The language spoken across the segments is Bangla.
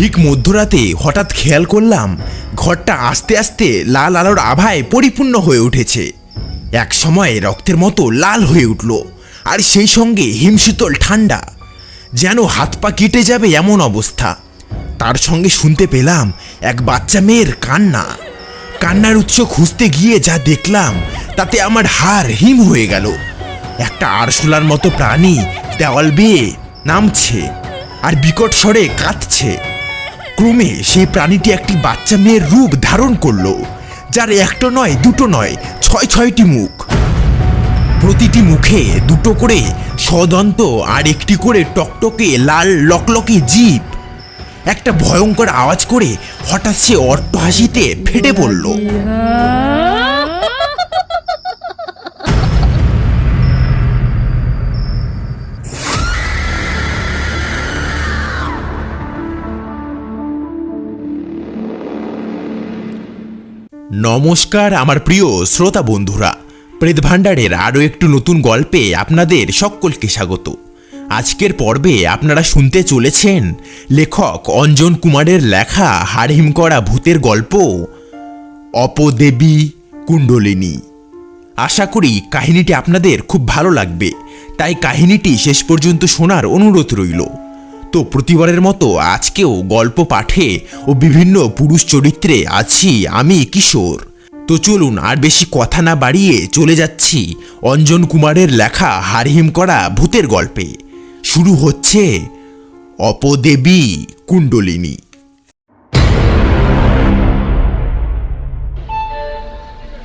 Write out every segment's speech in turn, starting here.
ঠিক মধ্যরাতে হঠাৎ খেয়াল করলাম ঘরটা আস্তে আস্তে লাল আলোর আভায় পরিপূর্ণ হয়ে উঠেছে। এক সময় রক্তের মতো লাল হয়ে উঠল, আর সেই সঙ্গে হিমশীতল ঠান্ডা, যেন হাত পা কেটে যাবে এমন অবস্থা। তার সঙ্গে শুনতে পেলাম এক বাচ্চা মেয়ের কান্না। কান্নার উৎস খুঁজতে গিয়ে যা দেখলাম, তাতে আমার হাড় হিম হয়ে গেল। একটা আরশোলার মতো প্রাণী দেওয়াল বেয়ে নামছে, আর বিকট স্বরে কাঁদছে। ক্রমে সেই প্রাণীটি একটি বাচ্চা মেয়ের রূপ ধারণ করল, যার একটা নয়, দুটো নয়, ছয়, ছয়টি মুখ। প্রতিটি মুখে দুটো করে সদন্ত আর একটি করে টকটকে লাল, লকলকে জীব। একটা ভয়ঙ্কর আওয়াজ করে হঠাৎ সে অট্ট হাসিতে ফেটে পড়ল। নমস্কার আমার প্রিয় শ্রোতা বন্ধুরা। প্রেত ভাণ্ডারের আরও একটু নতুন গল্পে আপনাদের সকলকে স্বাগত। আজকের পর্বে আপনারা শুনতে চলেছেন লেখক অঞ্জন কুমারের লেখা হাড়হিম করা ভূতের গল্প, অপদেবী কুণ্ডলিনী। আশা করি কাহিনীটি আপনাদের খুব ভালো লাগবে, তাই কাহিনীটি শেষ পর্যন্ত শোনার অনুরোধ রইল। তো প্রতিবারের মতো আজকেও গল্প পাঠে ও বিভিন্ন পুরুষ চরিত্রে আছি আমি কিশোর। তো চলুন আর বেশি কথা না বাড়িয়ে চলে যাচ্ছি অঞ্জন কুমারের লেখা হারহিম করা ভূতের গল্পে। শুরু হচ্ছে অপদেবী কুণ্ডলিনী।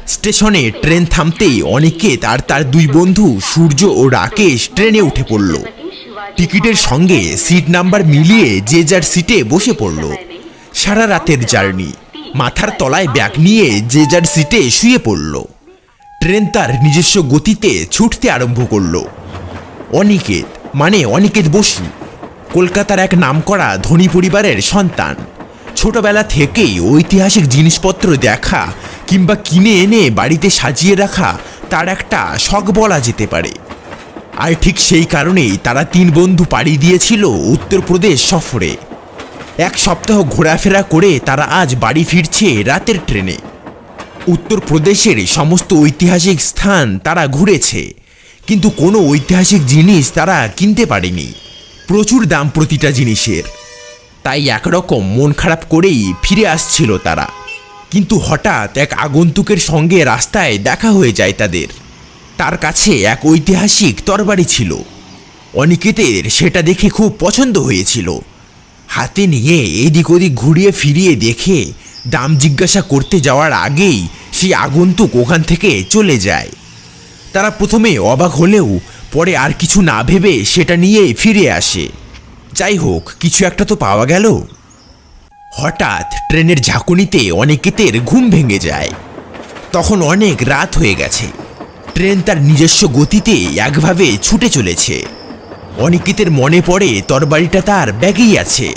স্টেশনে ট্রেন থামতেই অনিকেত আর তার দুই বন্ধু সূর্য ও রাকেশ ট্রেনে উঠে পড়ল। টিকিটের সঙ্গে সিট নাম্বার মিলিয়ে যে যার সিটে বসে পড়ল। সারা রাতের জার্নি। মাথার তলায় ব্যাগ নিয়ে যে যার সিটে শুয়ে পড়ল। ট্রেন তার নিজস্ব গতিতে ছুটতে আরম্ভ করল। অনিকেত মানে অনিকেত বসু, কলকাতার এক নামকরা ধনী পরিবারের সন্তান। ছোটবেলা থেকেই ঐতিহাসিক জিনিসপত্র দেখা কিংবা কিনে এনে বাড়িতে সাজিয়ে রাখা তার একটা শখ বলা যেতে পারে। আর ঠিক সেই কারণেই তারা তিন বন্ধু পাড়ি দিয়েছিল উত্তরপ্রদেশ সফরে। এক সপ্তাহ ঘোরাফেরা করে তারা আজ বাড়ি ফিরছে রাতের ট্রেনে। উত্তরপ্রদেশের সমস্ত ঐতিহাসিক স্থান তারা ঘুরেছে, কিন্তু কোনো ঐতিহাসিক জিনিস তারা কিনতে পারেনি। প্রচুর দাম প্রতিটা জিনিসের। তাই একরকম মন খারাপ করেই ফিরে আসছিল তারা। কিন্তু হঠাৎ এক আগন্তুকের সঙ্গে রাস্তায় দেখা হয়ে যায় তাদের। তার কাছে এক ঐতিহাসিক তরবারি ছিল। অনিকেতের সেটা দেখে খুব পছন্দ হয়েছিল। হাতে নিয়ে এদিক ওদিক ঘুরিয়ে ফিরিয়ে দেখে দাম জিজ্ঞাসা করতে যাওয়ার আগেই সেই আগন্তুক ওখান থেকে চলে যায়। তারা প্রথমে অবাক হলেও পরে আর কিছু না ভেবে সেটা নিয়ে ফিরে আসে। যাই হোক, কিছু একটা তো পাওয়া গেল। হঠাৎ ট্রেনের ঝাঁকুনিতে অনেকেতের ঘুম ভেঙে যায়। তখন অনেক রাত হয়ে গেছে। ট্রেন তার নিজস্ব গতিতে একভাবে ছুটে চলেছে। অনিকেতের মনে পড়ে তরবারিটা তার ব্যাগেই আছে।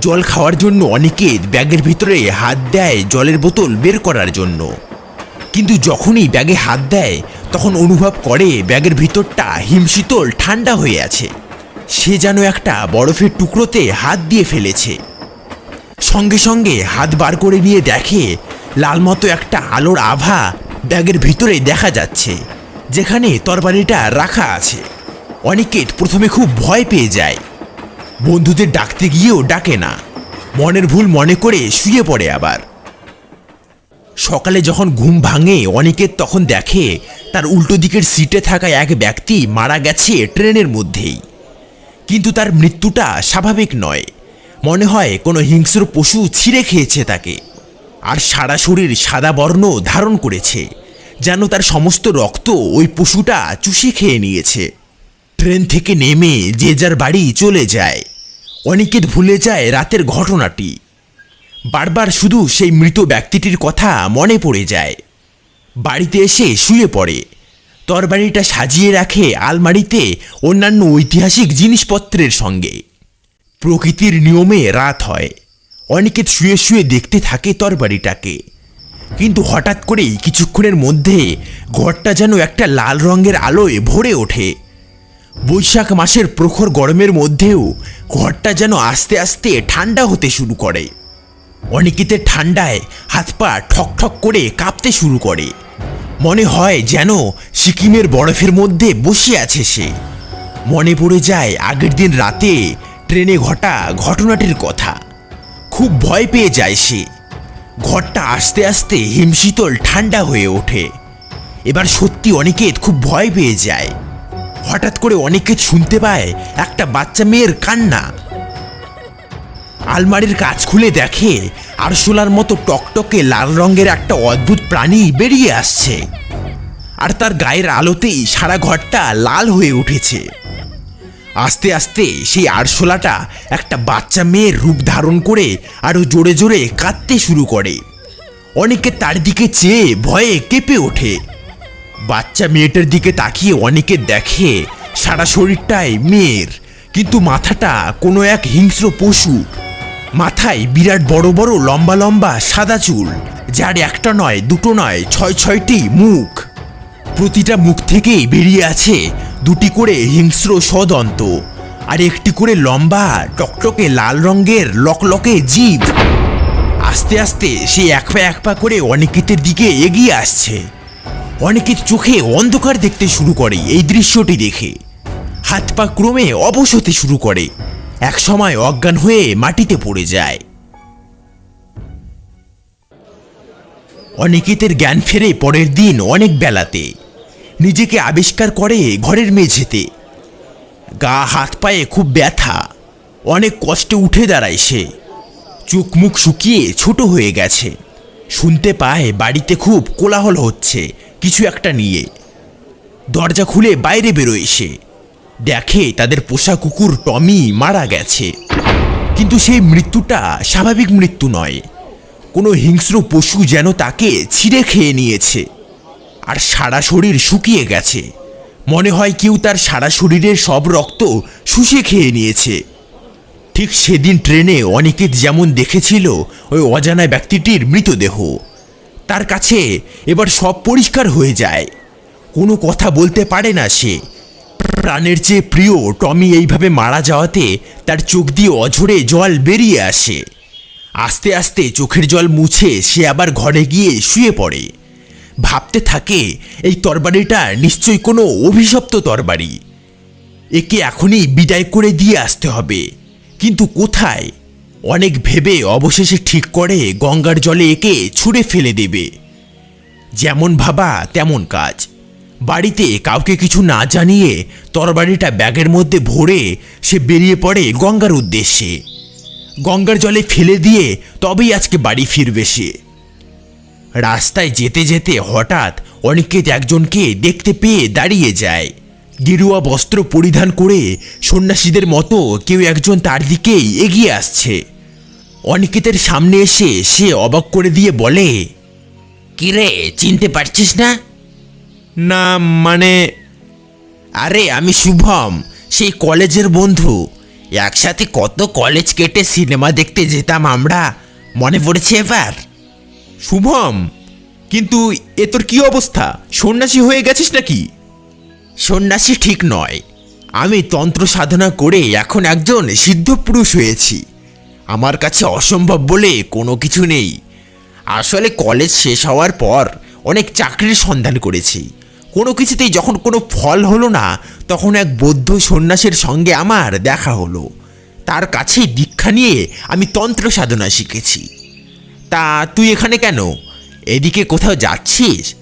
জল খাওয়ার জন্য অনিকেত ব্যাগের ভিতরে হাত দেয় জলের বোতল বের করার জন্য। কিন্তু যখনই ব্যাগে হাত দেয়, তখন অনুভব করে ব্যাগের ভিতরটা হিমশীতল, ঠান্ডা হয়ে আছে। সে যেন একটা বরফের টুকরোতে হাত দিয়ে ফেলেছে। সঙ্গে সঙ্গে হাত বার করে নিয়ে দেখে, লাল মতো একটা আলোর আভা ব্যাগের ভিতরে দেখা যাচ্ছে, যেখানে তরবারিটা রাখা আছে। অনিকেত প্রথমে খুব ভয় পেয়ে যায়। বন্ধুদের ডাকতে গিয়েও ডাকে না। মনের ভুল মনে করে শুয়ে পড়ে আবার। সকালে যখন ঘুম ভাঙে, অনিকেত তখন দেখে তার উল্টো দিকের সিটে থাকা এক ব্যক্তি মারা গেছে ট্রেনের মধ্যেই। কিন্তু তার মৃত্যুটা স্বাভাবিক নয়। মনে হয় কোনো হিংস্র পশু ছিঁড়ে খেয়েছে তাকে। আর সারা শরীর সাদা বর্ণ ধারণ করেছে। যেন তার সমস্ত রক্ত ওই পশুটা চুষে খেয়ে নিয়েছে। ট্রেন থেকে নেমে যে যার বাড়ি চলে যায়। অনিকেত ভুলে যায় রাতের ঘটনাটি। বারবার শুধু সেই মৃত ব্যক্তিটির কথা মনে পড়ে যায়। বাড়িতে এসে শুয়ে পড়ে। তরবারিটা সাজিয়ে রাখে আলমারিতে অন্যান্য ঐতিহাসিক জিনিসপত্রের সঙ্গে। প্রকৃতির নিয়মে রাত হয়। অনিকেত শুয়ে শুয়ে দেখতে থাকে তরবারিটাকে। কিন্তু হঠাৎ করেই কিছুক্ষণের মধ্যে ঘরটা যেন একটা লাল রঙের আলোয় ভরে ওঠে। বৈশাখ মাসের প্রখর গরমের মধ্যেও ঘরটা যেন আস্তে আস্তে ঠান্ডা হতে শুরু করে। অনেকেতে ঠান্ডায় হাত পা ঠক ঠক করে কাঁপতে শুরু করে। মনে হয় যেন সিকিমের বরফের মধ্যে বসে আছে সে। মনে পড়ে যায় আগের দিন রাতে ট্রেনে ঘটা ঘটনাটির কথা। খুব ভয় পেয়ে যায় সে। ঘরটা আস্তে আস্তে হিমশীতল ঠান্ডা হয়ে ওঠে। এবার সত্যি অনিকেত খুব ভয় পেয়ে যায়। হঠাৎ করে অনিকেত শুনতে পায় একটা বাচ্চা মেয়ের কান্না। আলমারির কাজ খুলে দেখে আরশোলার মতো টকটকে লাল রঙের একটা অদ্ভুত প্রাণী বেরিয়ে আসছে। আর তার গায়ের আলোতেই সারা ঘরটা লাল হয়ে উঠেছে। আস্তে আস্তে সেই আরশোলাটা একটা বাচ্চা মেয়ের রূপ ধারণ করে আরও জোরে জোরে কাঁদতে শুরু করে। অনেকে তার দিকে চেয়ে ভয়ে কেঁপে ওঠে। বাচ্চা মেয়েটার দিকে তাকিয়ে অনেকে দেখে সারা শরীরটাই মেয়ের, কিন্তু মাথাটা কোনো এক হিংস্র পশু। মাথায় বিরাট বড় বড় লম্বা লম্বা সাদা চুল, যার একটা নয়, দুটো নয়, ছয়, ছয়টি মুখ। প্রতিটা মুখ থেকেই বেরিয়ে আছে দুটি করে হিংস্র সদন্ত আর একটি করে লম্বা, টকটকে লাল রঙের, লকলকে জীব আস্তে আস্তে সে এক পা এক পা করে অনিকিতের দিকে এগিয়ে আসছে। অনেকের চোখে অন্ধকার দেখতে শুরু করে এই দৃশ্যটি দেখে। হাত পা ক্রমে অবশ হতে শুরু করে। এক সময় অজ্ঞান হয়ে মাটিতে পড়ে যায়। অনিকেতের জ্ঞান ফেরে পরের দিন অনেক বেলাতে নিজেকে আবিষ্কার করে ঘরের মেঝেতে। গা, হাত পায়ে খুব ব্যথা। অনেক কষ্টে উঠে দাঁড়ায় সে। চোখ মুখ শুকিয়ে ছোট হয়ে গেছে। শুনতে পায় বাড়িতে খুব কোলাহল হচ্ছে কিছু একটা নিয়ে। দরজা খুলে বাইরে বেরোয় সে। দেখে তাদের পোষা কুকুর টমি মারা গেছে। কিন্তু সেই মৃত্যুটা স্বাভাবিক মৃত্যু নয়। কোনো হিংস্র পশু যেন তাকে ছিঁড়ে খেয়ে নিয়েছে। আর সারা শরীর শুকিয়ে গেছে। মনে হয় কেউ তার সারা শরীরের সব রক্ত শুষে খেয়ে নিয়েছে। ঠিক সেদিন ট্রেনে অনিকেত যেমন দেখেছিল, ওই অজানা ব্যক্তিটির মৃতদেহ। তার কাছে এবার সব পরিষ্কার হয়ে যায়। কোনো কথা বলতে পারে না সে। প্রাণের চেয়ে প্রিয় টমি এইভাবে মারা যাওয়াতে তার চোখ দিয়ে অঝরে জল বেরিয়ে আসে। আস্তে আস্তে চোখের জল মুছে সে আবার ঘরে গিয়ে শুয়ে পড়ে। ভাবতে থাকে, এই তরবারিটা নিশ্চয়ই কোনো অভিশপ্ত তরবারি। একে এখনই বিদায় করে দিয়ে আসতে হবে। কিন্তু কোথায়? অনেক ভেবে অবশেষে ঠিক করে গঙ্গার জলে একে ছুঁড়ে ফেলে দেবে। যেমন ভাবা তেমন কাজ। বাড়িতে কাউকে কিছু না জানিয়ে তরবারিটা ব্যাগের মধ্যে ভরে সে বেরিয়ে পড়ে গঙ্গার উদ্দেশ্যে। গঙ্গার জলে ফেলে দিয়ে তবেই আজকে বাড়ি ফিরবে সে। রাস্তায় যেতে যেতে হঠাৎ অনিকেত একজনকে দেখতে পেয়ে দাঁড়িয়ে যায়। গেরুয়া বস্ত্র পরিধান করে সন্ন্যাসীদের মতো কেউ একজন তার দিকেই এগিয়ে আসছে। অনিকেতের সামনে এসে সে অবাক করে দিয়ে বলে, কিরে, চিনতে পারছিস না? না মানে আরে, আমি শুভম, সেই কলেজের বন্ধু। একসাথে কত কলেজ কেটে সিনেমা দেখতে যেতাম আমরা, মনে পড়েছে এবার? শুভম, কিন্তু এ তোর কি অবস্থা? সন্ন্যাসী হয়ে গেছিস নাকি? সন্ন্যাসী ঠিক নয়। আমি তন্ত্র সাধনা করে এখন একজন সিদ্ধ পুরুষ হয়েছি। আমার কাছে অসম্ভব বলে কোনো কিছু নেই। আসলে কলেজ শেষ হওয়ার পর অনেক চাকরির সন্ধান করেছি। কোনো কিছুতেই যখন কোনো ফল হলো না, তখন এক বৌদ্ধ সন্ন্যাসের সঙ্গে আমার দেখা হলো। তার কাছে দীক্ষা নিয়ে আমি তন্ত্র সাধনা শিখেছি। তা তুই এখানে কেন? এদিকে কোথাও যাচ্ছিস?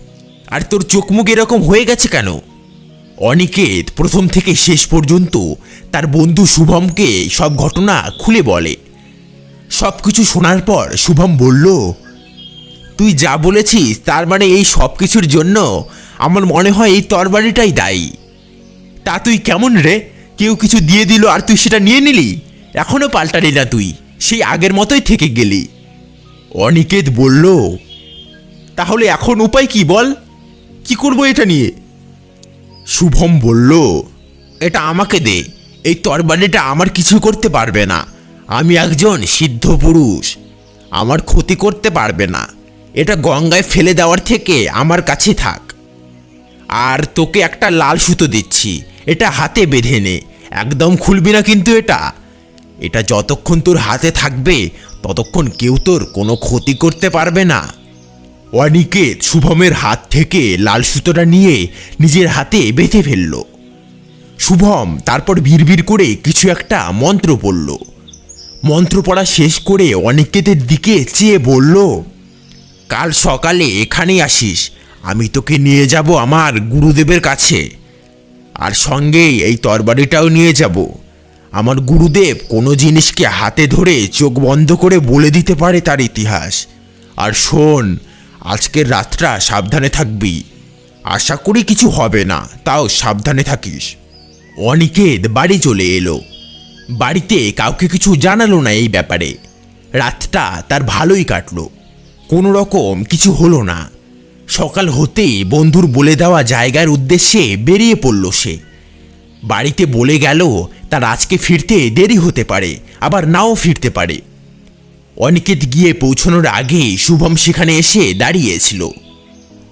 আর তোর চোখ মুখ এরকম হয়ে গেছে কেন? অনিকেত প্রথম থেকে শেষ পর্যন্ত তার বন্ধু শুভমকে সব ঘটনা খুলে বলে। সব কিছু শোনার পর শুভম বলল, তুই যা বলেছিস তার মানে এই সব কিছুর জন্য আমার মনে হয় এই তরবারিটাই দায়ী। তা তুই কেমন রে? কেউ কিছু দিয়ে দিল আর তুই সেটা নিয়ে নিলি? এখনও পাল্টালি না তুই। সেই আগের মতোই থেকে গেলি। অনিকেত বলল, তাহলে এখন উপায় কি বল? কি করব এটা নিয়ে? শুভম বলল, এটা আমাকে দে। এই তরবারিটা আমার কিছু করতে পারবে না। আমি একজন সিদ্ধ পুরুষ। আমার ক্ষতি করতে পারবে না। এটা গঙ্গায় ফেলে দেওয়ার থেকে আমার কাছে থাক। আর তোকে একটা লাল সুতো দিচ্ছি। এটা হাতে বেঁধে নে। একদম খুলবি না কিন্তু এটা। এটা যতক্ষণ তোর হাতে থাকবে ততক্ষণ কেউ তোর কোনো ক্ষতি করতে পারবে না। অনিকেত শুভমের হাত থেকে লাল সুতোটা নিয়ে নিজের হাতে বেঁধে ফেলল। শুভম তারপর বিড়বিড় করে কিছু একটা মন্ত্র পড়ল। মন্ত্র পড়া শেষ করে অনিকেতের দিকে চেয়ে বলল, কাল সকালে এখানে আসিস, আমি তোকে নিয়ে যাব আমার গুরুদেবের কাছে। আর সঙ্গে এই তরবারিটাও নিয়ে যাব। আমার গুরুদেব কোনো জিনিসকে হাতে ধরে চোখ বন্ধ করে বলে দিতে পারে তার ইতিহাস। আর শোন, আজকের রাতটা সাবধানে থাকবি। আশা করি কিছু হবে না, তাও সাবধানে থাকিস। অনিকেত বাড়ি চলে এলো। বাড়িতে কাউকে কিছু জানালো না এই ব্যাপারে। রাতটা তার ভালোই কাটলো। কোনো রকম কিছু হলো না। সকাল হতেই বন্ধুর বলে দেওয়া জায়গার উদ্দেশ্যে বেরিয়ে পড়ল সে। বাড়িতে বলে গেল তার আজকে ফিরতে দেরি হতে পারে, আবার নাও ফিরতে পারে। অনিকেত গিয়ে পৌঁছানোর আগে শুভম সেখানে এসে দাঁড়িয়েছিল।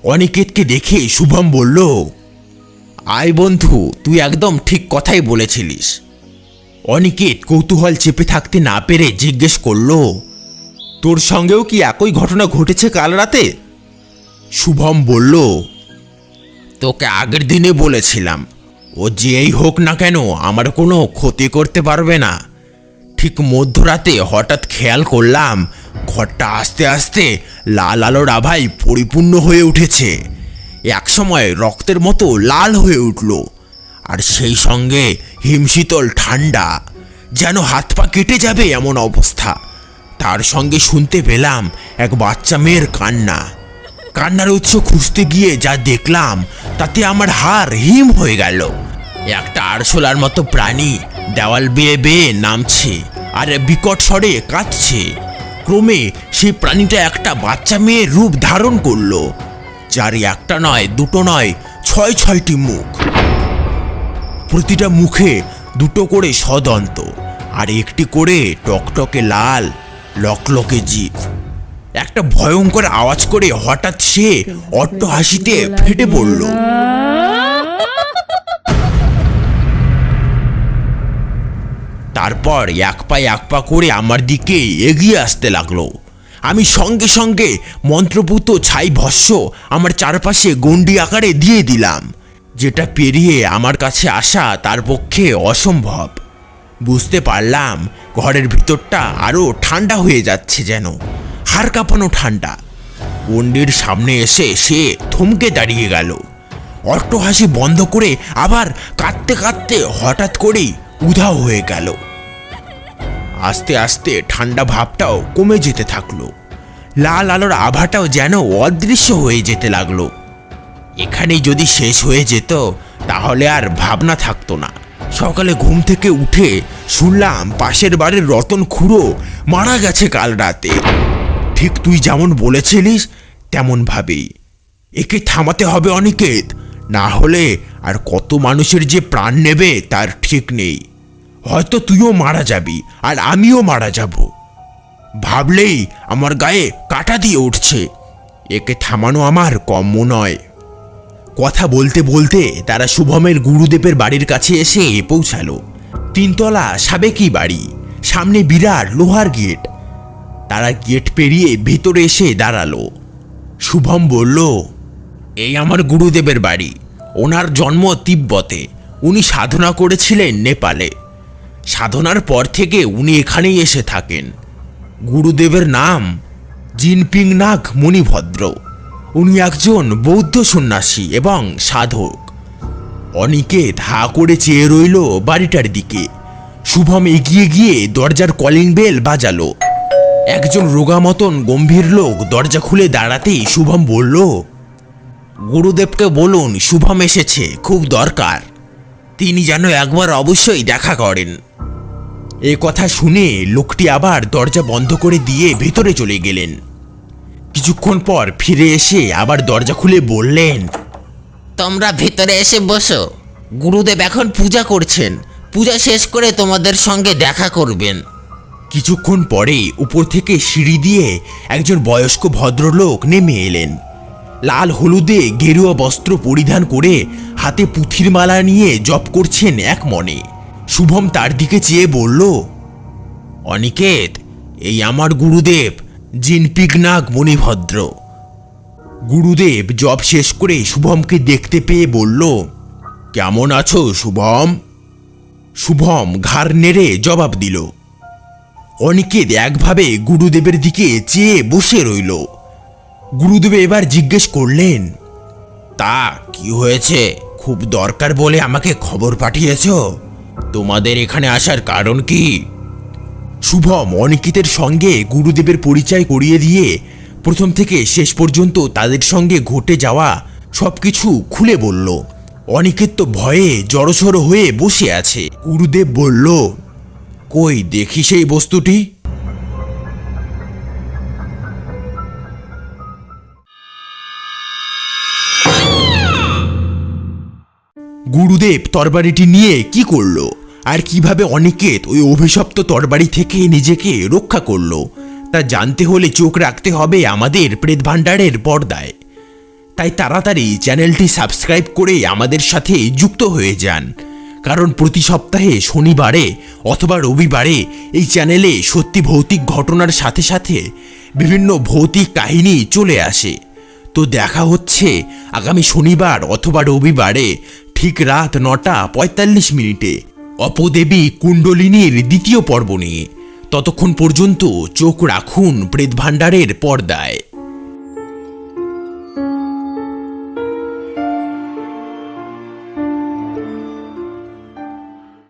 অনিকেতকে দেখে শুভম বলল, আয় বন্ধু, তুই একদম ঠিক কথাই বলেছিলিস। অনিকেত কৌতূহল চেপে থাকতে না পেরে জিজ্ঞেস করল, তোর সঙ্গেও কি একই ঘটনা ঘটেছে কাল রাতে? শুভম বলল, তোকে আগের দিনে বলেছিলাম ও যেই হোক না কেন, আমার কোনো ক্ষতি করতে পারবে না। ঠিক মধ্যরাতে হঠাৎ খেয়াল করলাম, ঘরটা আস্তে আস্তে লাল আলোর আভায় পরিপূর্ণ হয়ে উঠেছে। একসময় রক্তের মতো লাল হয়ে উঠল, আর সেই সঙ্গে হিমশীতল ঠান্ডা, যেন হাত পা কেটে যাবে এমন অবস্থা। তার সঙ্গে শুনতে পেলাম এক বাচ্চা মেয়ের কান্না। কান্নার উৎস খুঁজতে গিয়ে যা দেখলাম, তাতে আমার হার হিম হয়ে গেল। একটা আরশোলার মতো প্রাণী দেওয়াল বেয়ে বেয়ে নামছে আর বিকট স্বরে কাঁদছে। ক্রমে সেই প্রাণীটা একটা বাচ্চা মেয়ের রূপ ধারণ করল, যার একটা নয়, দুটো নয়, ছয়, ছয়টি মুখ। প্রতিটা মুখে দুটো করে সদন্ত আর একটি করে টকটকে লাল, লকলকে জিভ। একটা ভয়ঙ্কর আওয়াজ করে হঠাৎ সে অট্ট হাসিতে ফেটে পড়ল। তারপর এক পা এক পা করে আমার দিকে এগিয়ে আসতে লাগল। আমি সঙ্গে সঙ্গে মন্ত্রপুত ছাই ভস্য আমার চারপাশে গন্ডি আকারে দিয়ে দিলাম, যেটা পেরিয়ে আমার কাছে আসা তার পক্ষে অসম্ভব। বুঝতে পারলাম, ঘরের ভিতরটা আরও ঠান্ডা হয়ে যাচ্ছে যেন। হাড় কাঁপানো ঠান্ডা। গন্ডির সামনে এসে সে থমকে দাঁড়িয়ে গেল। অট্টহাসি বন্ধ করে আবার কাঁদতে কাঁদতে হঠাৎ করেই উধাও হয়ে গেল। আস্তে আস্তে ঠান্ডা ভাবটাও কমে যেতে থাকল। লাল আলোর আভাটাও যেন অদৃশ্য হয়ে যেতে লাগল। এখানেই যদি শেষ হয়ে যেত, তাহলে আর ভাবনা থাকতো না। সকালে ঘুম থেকে উঠে শুনলাম পাশের বাড়ির রতন খুঁড়ো মারা গেছে কাল রাতে। ঠিক তুই যেমন বলেছিলিস তেমন ভাবেই একে থামাতে হবে অনিকেত। না হলে আর কত মানুষের যে প্রাণ নেবে তার ঠিক নেই। হয়তো তুইও মারা যাবি, আর আমিও মারা যাব। ভাবলেই আমার গায়ে কাটা দিয়ে উঠছে। একে থামানো আমার কম্য নয়। কথা বলতে বলতে তারা শুভমের গুরুদেবের বাড়ির কাছে এসে পৌঁছালো। তিনতলা সাবেকি বাড়ি, সামনে বিরাট লোহার গেট। তারা গেট পেরিয়ে ভেতরে এসে দাঁড়াল। শুভম বলল, এই আমার গুরুদেবের বাড়ি। ওনার জন্ম তিব্বতে। উনি সাধনা করেছিলেন নেপালে। সাধনার পর থেকে উনি এখানেই এসে থাকেন। গুরুদেবের নাম জিনপিং নাগ মণিভদ্র উনি একজন বৌদ্ধ সন্ন্যাসী এবং সাধক। অনিকেত হা করে চেয়ে রইল বাড়িটার দিকে। শুভম এগিয়ে গিয়ে দরজার কলিং বেল বাজালো। একজন রোগা মতন গম্ভীর লোক দরজা খুলে দাঁড়াতেই শুভম বলল, গুরুদেবকে বলুন, শুভম এসেছে, খুব দরকার। তিনি যেন একবার অবশ্যই দেখা করেন। এ কথা শুনে লোকটি আবার দরজা বন্ধ করে দিয়ে ভেতরে চলে গেলেন। কিছুক্ষণ পর ফিরে এসে আবার দরজা খুলে বললেন, তোমরা ভেতরে এসে বসো। গুরুদেব এখন পূজা করছেন। পূজা শেষ করে তোমাদের সঙ্গে দেখা করবেন। কিছুক্ষণ পরে উপর থেকে সিঁড়ি দিয়ে একজন বয়স্ক ভদ্রলোক নেমে এলেন। লাল হলুদে গেরুয়া বস্ত্র পরিধান করে হাতে পুঁথির মালা নিয়ে জপ করছেন এক মনে। শুভম তার দিকে চেয়ে বলল, অনিকেত, এই আমার গুরুদেব জিনপিগনাগ মণিভদ্র গুরুদেব জব শেষ করে শুভমকে দেখতে পেয়ে বলল, কেমন আছো শুভম? শুভম ঘাড় নেড়ে জবাব দিল অনিকেত একভাবে গুরুদেবের দিকে চেয়ে বসে রইল। গুরুদেব এবার জিজ্ঞেস করলেন, তা কি হয়েছে? খুব দরকার বলে আমাকে খবর পাঠিয়েছ? তোমাদের এখানে আসার কারণ কি? শুভম অনিকিতের সঙ্গে গুরুদেবের পরিচয় করিয়ে দিয়ে প্রথম থেকে শেষ পর্যন্ত তাদের সঙ্গে ঘটে যাওয়া সব কিছু খুলে বলল। অনিকেত তো ভয়ে জড়সড় হয়ে বসে আছে। গুরুদেব বলল কই দেখি সেই বস্তুটি? গুরুদেব, তরবারিটি নিয়ে কি করল? আর কীভাবে অনিকেত ওই অভিশপ্ত তরবারি থেকে নিজেকে রক্ষা করল? তা জানতে হলে চোখ রাখতে হবে আমাদের প্রেত ভাণ্ডারের পর্দায়। তাই তাড়াতাড়ি চ্যানেলটি সাবস্ক্রাইব করে আমাদের সাথে যুক্ত হয়ে যান। কারণ প্রতি সপ্তাহে শনিবারে অথবা রবিবারে এই চ্যানেলে সত্যি ভৌতিক ঘটনার সাথে সাথে বিভিন্ন ভৌতিক কাহিনী চলে আসে। তো দেখা হচ্ছে আগামী শনিবার অথবা রবিবারে ঠিক রাত নটা পঁয়তাল্লিশ মিনিটে অপদেবী কুণ্ডলিনীর দ্বিতীয় পর্ব নিয়ে। ততক্ষণ পর্যন্ত চোখ রাখুন প্রেত ভাণ্ডারের পর্দায়।